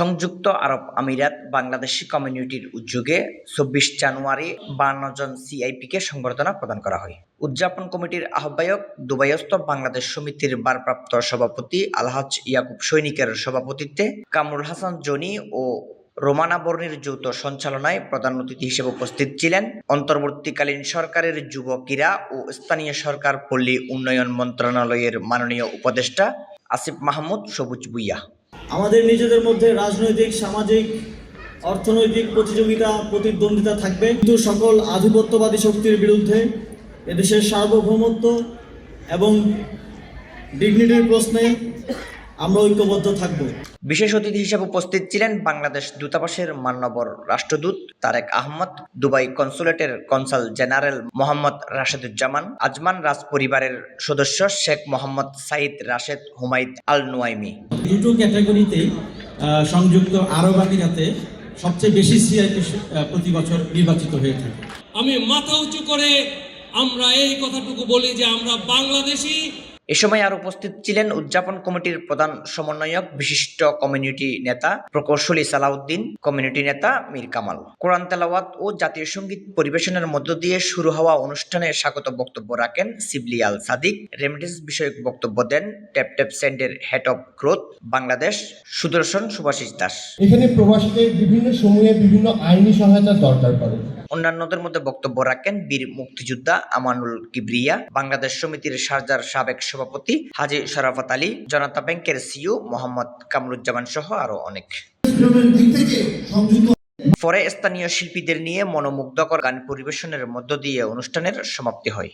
সংযুক্ত আরব আমিরাত বাংলাদেশি কমিউনিটির উদ্যোগে চব্বিশ জানুয়ারি বান্ন জন সিআইপিকে সংবর্ধনা প্রদান করা হয়। উদযাপন কমিটির আহ্বায়ক দুবাইস্থ বাংলাদেশ সমিতির ভারপ্রাপ্ত সভাপতি আলহাজ ইয়াকুব সৈনিকের সভাপতিত্বে কামরুল হাসান জনি ও রোমানা বর্ণির যৌথ সঞ্চালনায় প্রধান অতিথি হিসেবে উপস্থিত ছিলেন অন্তর্বর্তীকালীন সরকারের যুব ক্রীড়া ও স্থানীয় সরকার পল্লী উন্নয়ন মন্ত্রণালয়ের মাননীয় উপদেষ্টা আসিফ মাহমুদ সবুজ বুইয়া আমাদের নিজেদের মধ্যে রাজনৈতিক, সামাজিক, অর্থনৈতিক প্রতিযোগিতা, প্রতিদ্বন্দ্বিতা থাকবে। কিন্তু সকল আধিপত্যবাদী শক্তির বিরুদ্ধে এদেশের সার্বভৌমত্ব এবং ডিগনিটির প্রশ্নে আমরা ঐক্যবদ্ধ থাকব। বিশেষ অতিথি হিসেবে উপস্থিত ছিলেন বাংলাদেশ দূতাবাসের মান্যবর রাষ্ট্রদূত Tarek Ahmed Dubai কনসুলেটের consul general Mohammad Rasheduzzaman Ajman রাজ পরিবারের সদস্য শেখ মোহাম্মদ সাইদ রাশেদ হুমায়দ আল নুয়াইমি দুটো ক্যাটাগরিতেই আহ, সংযুক্ত আরব আমিরাতে সবচেয়ে বেশি সিআইপি প্রতি বছর নির্বাচিত হয়ে থাকে। আমি মাথা উঁচু করে আমরা এই কথাটুকু বলি যে আমরা বাংলাদেশি এ সময় আর উপস্থিত ছিলেন উদযাপন কমিটির প্রধান সমন্বয়ক, বিশিষ্ট কমিউনিটি নেতা প্রকৌশলী সালাউদ্দিন, কমিউনিটি নেতা মীর কামাল। কোরআন তেলাওয়াত ও জাতীয় সংগীত পরিবেশনের মধ্য দিয়ে শুরু হওয়া অনুষ্ঠানে স্বাগত বক্তব্য রাখেন সিবলি আল সাদিক। রেমিটেন্স বিষয়ক বক্তব্য দেন tap tap সেন্ডের head of growth, Bangladesh, Sudarshan Subhasis Das. এখানে প্রবাসীদের বিভিন্ন সময়ে বিভিন্ন আইনি সহায়তার দরকার পড়ে। অন্যান্যদের মধ্যে বক্তব্য রাখেন বীর মুক্তিযোদ্ধা আমানুল কিবরিয়া, বাংলাদেশ সমিতির সার্জার সাবেক সভাপতি হাজি শরাফত আলী, জনতা ব্যাংকের সিইও মোহাম্মদ কামরুজ্জামান সহ আরও অনেক। পরে স্থানীয় শিল্পীদের নিয়ে মনোমুগ্ধকর গান পরিবেশনের মধ্য দিয়ে অনুষ্ঠানের সমাপ্তি হয়।